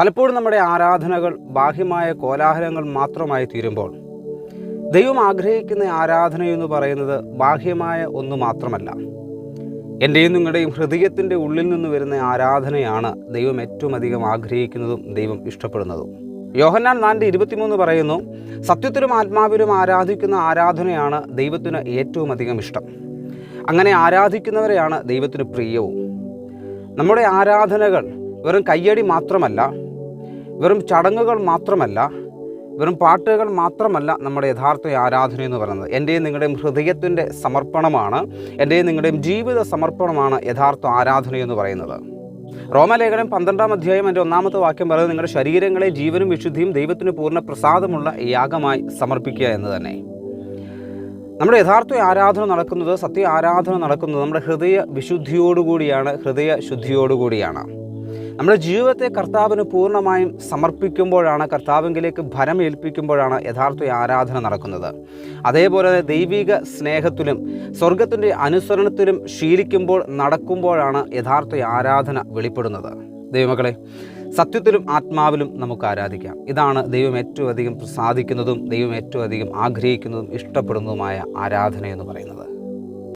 പലപ്പോഴും നമ്മുടെ ആരാധനകൾ ബാഹ്യമായ കോലാഹലങ്ങൾ മാത്രമായി തീരുമ്പോൾ ദൈവം ആഗ്രഹിക്കുന്ന ആരാധന എന്ന് പറയുന്നത് ബാഹ്യമായ ഒന്ന് മാത്രമല്ല. എന്റെയും നിങ്ങളുടെയും ഹൃദയത്തിന്റെ ഉള്ളിൽ നിന്ന് വരുന്ന ആരാധനയാണ് ദൈവം ഏറ്റവും അധികം ആഗ്രഹിക്കുന്നതും ദൈവം ഇഷ്ടപ്പെടുന്നതും. യോഹന്നാൻ നാലിന്റെ ഇരുപത്തിമൂന്ന് പറയുന്നു സത്യത്തിലും ആത്മാവിലും ആരാധിക്കുന്ന ആരാധനയാണ് ദൈവത്തിന് ഏറ്റവും അധികം ഇഷ്ടം. അങ്ങനെ ആരാധിക്കുന്നവരെയാണ് ദൈവത്തിന് പ്രിയവും. നമ്മുടെ ആരാധനകൾ വെറും കയ്യടി മാത്രമല്ല വെറും ചടങ്ങുകൾ മാത്രമല്ല വെറും പാട്ടുകൾ മാത്രമല്ല നമ്മുടെ യഥാർത്ഥ ആരാധന എന്ന് പറയുന്നത്. എന്റെയും നിങ്ങളുടെയും ഹൃദയത്തിന്റെ സമർപ്പണമാണ് എന്റെയും നിങ്ങളുടെയും ജീവിത സമർപ്പണമാണ് യഥാർത്ഥ ആരാധന എന്ന് പറയുന്നത്. റോമലേഖനം പന്ത്രണ്ടാം അധ്യായം എന്റെ ഒന്നാമത്തെ വാക്യം പറയുന്നത് നിങ്ങളുടെ ശരീരങ്ങളെ ജീവനും വിശുദ്ധിയും ദൈവത്തിന് പൂർണ പ്രസാദമുള്ള യാഗമായി സമർപ്പിക്കുക എന്ന് തന്നെ. നമ്മുടെ യഥാർത്ഥ ആരാധന നടക്കുന്നത് സത്യ ആരാധന നടക്കുന്നത് നമ്മുടെ ഹൃദയ വിശുദ്ധിയോടുകൂടിയാണ് ഹൃദയ ശുദ്ധിയോടുകൂടിയാണ്. നമ്മുടെ ജീവിതത്തെ കർത്താവിന് പൂർണമായും സമർപ്പിക്കുമ്പോഴാണ് കർത്താവിങ്കിലേക്ക് ഭരമേൽപ്പിക്കുമ്പോഴാണ് യഥാർത്ഥ ആരാധന നടക്കുന്നത്. അതേപോലെ തന്നെ ദൈവിക സ്നേഹത്തിലും സ്വർഗത്തിന്റെ അനുസരണത്തിലും ശീലിക്കുമ്പോൾ നടക്കുമ്പോഴാണ് യഥാർത്ഥ ആരാധന വെളിപ്പെടുന്നത്. ദൈവമക്കളെ സത്യത്തിലും ആത്മാവിലും നമുക്ക് ആരാധിക്കാം. ഇതാണ് ദൈവം ഏറ്റവും അധികം പ്രസാദിക്കുന്നതും ദൈവം ഏറ്റവും അധികം ആഗ്രഹിക്കുന്നതും ഇഷ്ടപ്പെടുന്നതുമായ ആരാധന എന്ന് പറയുന്നത്.